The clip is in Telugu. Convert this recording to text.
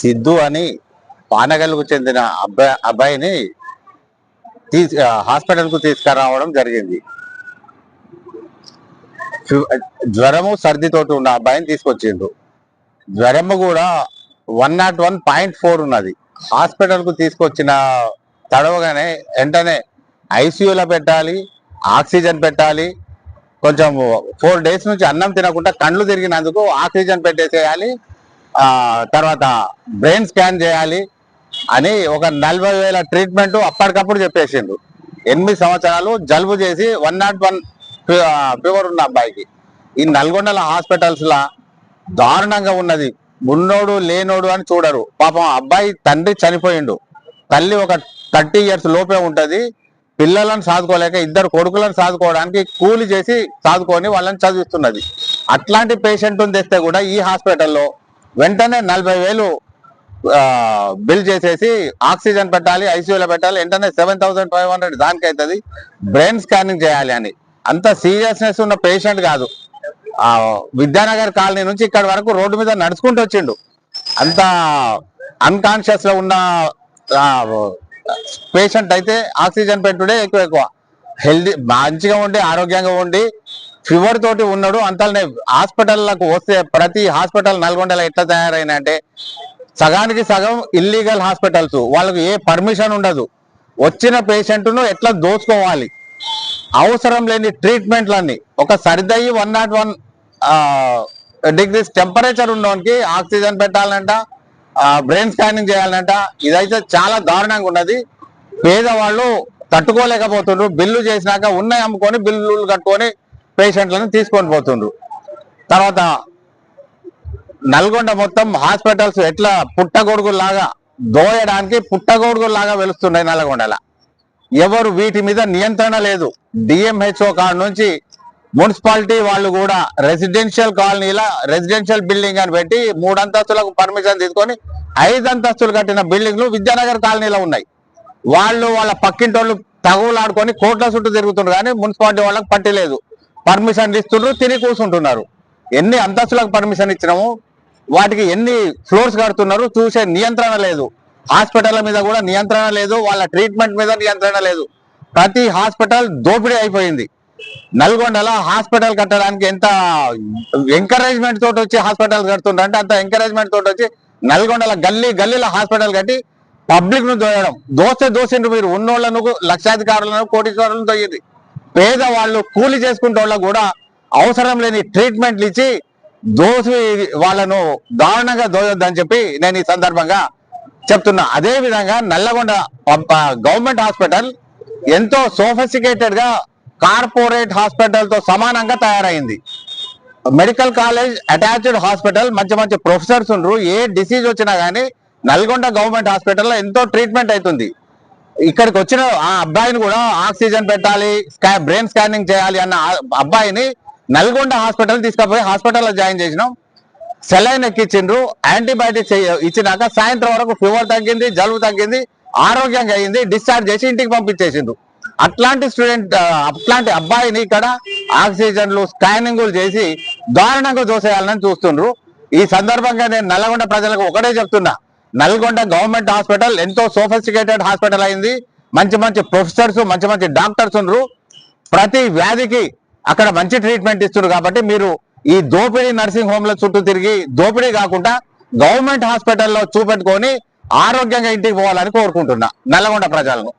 సిద్ధు అని పానగల్కు చెందిన అబ్బాయి అబ్బాయిని తీసు హాస్పిటల్కు తీసుకురావడం జరిగింది. జ్వరము సర్దితోటి ఉన్న అబ్బాయిని తీసుకొచ్చిండు జ్వరము కూడా one nought one point four ఉన్నది. హాస్పిటల్కు తీసుకొచ్చిన తడవగానే వెంటనే ఐసీయూలో పెట్టాలి ఆక్సిజన్ పెట్టాలి కొంచెం ఫోర్ డేస్ నుంచి అన్నం తినకుండా కళ్ళు తిరిగినందుకు ఆక్సిజన్ పెట్టేసేయాలి తర్వాత బ్రెయిన్ స్కాన్ చేయాలి అని ఒక నలభై వేల ట్రీట్మెంట్ అప్పటికప్పుడు చెప్పేసిండు ఎనిమిది సంవత్సరాలు జలుబు చేసి వన్ నాట్ వన్ ఫీవర్ ఉన్న అబ్బాయికి. ఈ నల్గొండల హాస్పిటల్స్లో దారుణంగా ఉన్నది. ఉన్నోడు లేనోడు అని చూడరు. పాపం ఆ అబ్బాయి తండ్రి చనిపోయిండు. తల్లి ఒక థర్టీ ఇయర్స్ లోపే ఉంటుంది. పిల్లలను సాదుకోలేక ఇద్దరు కొడుకులను సాదుకోవడానికి కూలి చేసి సాదుకొని వాళ్ళని చదివిస్తున్నది. అట్లాంటి పేషెంట్ తెస్తే కూడా ఈ హాస్పిటల్లో వెంటనే నలభై వేలు బిల్ చేసేసి ఆక్సిజన్ పెట్టాలి ఐసీయూలో పెట్టాలి వెంటనే సెవెన్ థౌసండ్ ఫైవ్ హండ్రెడ్ దానికి అవుతుంది బ్రెయిన్ స్కానింగ్ చేయాలి అని. అంత సీరియస్నెస్ ఉన్న పేషెంట్ కాదు. విద్యానగర్ కాలనీ నుంచి ఇక్కడ వరకు రోడ్డు మీద నడుచుకుంటూ వచ్చిండు. అంత అన్కాన్షియస్లో ఉన్న పేషెంట్ అయితే ఆక్సిజన్ పెట్టుడే ఎక్కువ ఎక్కువ. హెల్దీ మంచిగా ఉండి ఆరోగ్యంగా ఉండి ఫీవర్ తోటి ఉన్నాడు. అంతలోనే హాస్పిటల్లకు వస్తే ప్రతి హాస్పిటల్ నల్గొండలో ఎట్లా తయారైన అంటే సగానికి సగం ఇల్లీగల్ హాస్పిటల్స్. వాళ్ళకి ఏ పర్మిషన్ ఉండదు. వచ్చిన పేషెంట్ను ఎట్లా దోచుకోవాలి? అవసరం లేని ట్రీట్మెంట్లన్నీ. ఒక సరిదయ్యి one nought one degrees temperature ఉన్నోనికి oxygen పెట్టాలంట బ్రెయిన్ స్కానింగ్ చేయాలంట. ఇదైతే చాలా దారుణంగా ఉన్నది. పేదవాళ్ళు తట్టుకోలేకపోతుండ్రు బిల్లు చేసినాక ఉన్నాయి అమ్ముకొని బిల్లులు కట్టుకొని పేషెంట్లను తీసుకొని పోతుండ్రు. తర్వాత నల్గొండ మొత్తం హాస్పిటల్స్ ఎట్లా పుట్టగొడుగులాగా దోయడానికి పుట్టగొడుగులాగా వెలుస్తున్నాయి నల్గొండల. ఎవరు వీటి మీద నియంత్రణ లేదు. డిఎంహెచ్ఓ కాడ నుంచి మున్సిపాలిటీ వాళ్ళు కూడా రెసిడెన్షియల్ కాలనీల రెసిడెన్షియల్ బిల్డింగ్ అని పెట్టి మూడు అంతస్తులకు పర్మిషన్ తీసుకొని ఐదు అంతస్తులు కట్టిన బిల్డింగ్లు విద్యానగర్ కాలనీలో ఉన్నాయి. వాళ్ళు వాళ్ళ పక్కింటోళ్ళు తగులాడుకొని కోట్ల చుట్టూ తిరుగుతున్నారు కానీ మున్సిపాలిటీ వాళ్ళకి పట్టి లేదు పర్మిషన్ ఇస్తుండ్రు తిని కూర్చుంటున్నారు ఎన్ని అంతస్తులకు పర్మిషన్ ఇచ్చినాము వాటికి ఎన్ని ఫ్లోర్స్ కడుతున్నారు చూసే నియంత్రణ లేదు. హాస్పిటల్ మీద కూడా నియంత్రణ లేదు వాళ్ళ ట్రీట్మెంట్ మీద నియంత్రణ లేదు. ప్రతి హాస్పిటల్ దోపిడీ అయిపోయింది. నల్గొండలో హాస్పిటల్ కట్టడానికి ఎంత ఎంకరేజ్మెంట్ తోటి వచ్చి హాస్పిటల్ కడుతుంటారంటే అంత ఎంకరేజ్మెంట్ తోటి వచ్చి నల్గొండల గల్లీ గల్లీలో హాస్పిటల్ కట్టి పబ్లిక్ను దోయడం. దోస్తే దోసిండ్రు మీరు. ఉన్నోళ్ళను లక్షాధికారులను కోటీశ్వరులను దొయ్యింది పేదవాళ్ళు కూలి చేసుకుంటే వాళ్ళకు కూడా అవసరం లేని ట్రీట్మెంట్లు ఇచ్చి దోసి వాళ్ళను దారుణంగా దోయొద్దని చెప్పి నేను ఈ సందర్భంగా చెప్తున్నా. అదే విధంగా నల్లగొండ గవర్నమెంట్ హాస్పిటల్ ఎంతో సోఫిస్టికేటెడ్గా కార్పొరేట్ హాస్పిటల్తో సమానంగా తయారైంది. మెడికల్ కాలేజ్ అటాచ్డ్ హాస్పిటల్ మంచి మంచి ప్రొఫెసర్స్ ఉండరు. ఏ డిసీజ్ వచ్చినా కానీ నల్గొండ గవర్నమెంట్ హాస్పిటల్లో ఎంతో ట్రీట్మెంట్ అవుతుంది. ఇక్కడికి వచ్చిన ఆ అబ్బాయిని కూడా ఆక్సిజన్ పెట్టాలి స్కా బ్రెయిన్ స్కానింగ్ చేయాలి అన్న అబ్బాయిని నల్గొండ హాస్పిటల్ తీసుకుపోయి హాస్పిటల్లో జాయిన్ చేసినాం. సెలైన్ ఎక్కించిండ్రు. యాంటీబయాటిక్స్ ఇచ్చినాక సాయంత్రం వరకు ఫీవర్ తగ్గింది జలుబు తగ్గింది ఆరోగ్యంగా అయింది డిశ్చార్జ్ చేసి ఇంటికి పంపించేసిండ్రు. అట్లాంటి స్టూడెంట్ అట్లాంటి అబ్బాయిని ఇక్కడ ఆక్సిజన్లు స్కానింగ్లు చేసి దారుణంగా దోసేయాలని చూస్తుండ్రు. ఈ సందర్భంగా నేను నల్గొండ ప్రజలకు ఒకటే చెప్తున్నా. నల్గొండ గవర్నమెంట్ హాస్పిటల్ ఎంతో సోఫిస్టికేటెడ్ హాస్పిటల్ అయింది. మంచి మంచి ప్రొఫెసర్స్ మంచి మంచి డాక్టర్స్ ఉన్నారు ప్రతి వ్యాధికి అక్కడ మంచి ట్రీట్మెంట్ ఇస్తున్నారు కాబట్టి మీరు ఈ దోపిడీ నర్సింగ్ హోమ్ల చుట్టూ తిరిగి దోపిడీ కాకుండా గవర్నమెంట్ హాస్పిటల్లో చూపెట్టుకొని ఆరోగ్యంగా ఇంటికి పోవాలని కోరుకుంటున్నా నల్లగొండ ప్రజలను.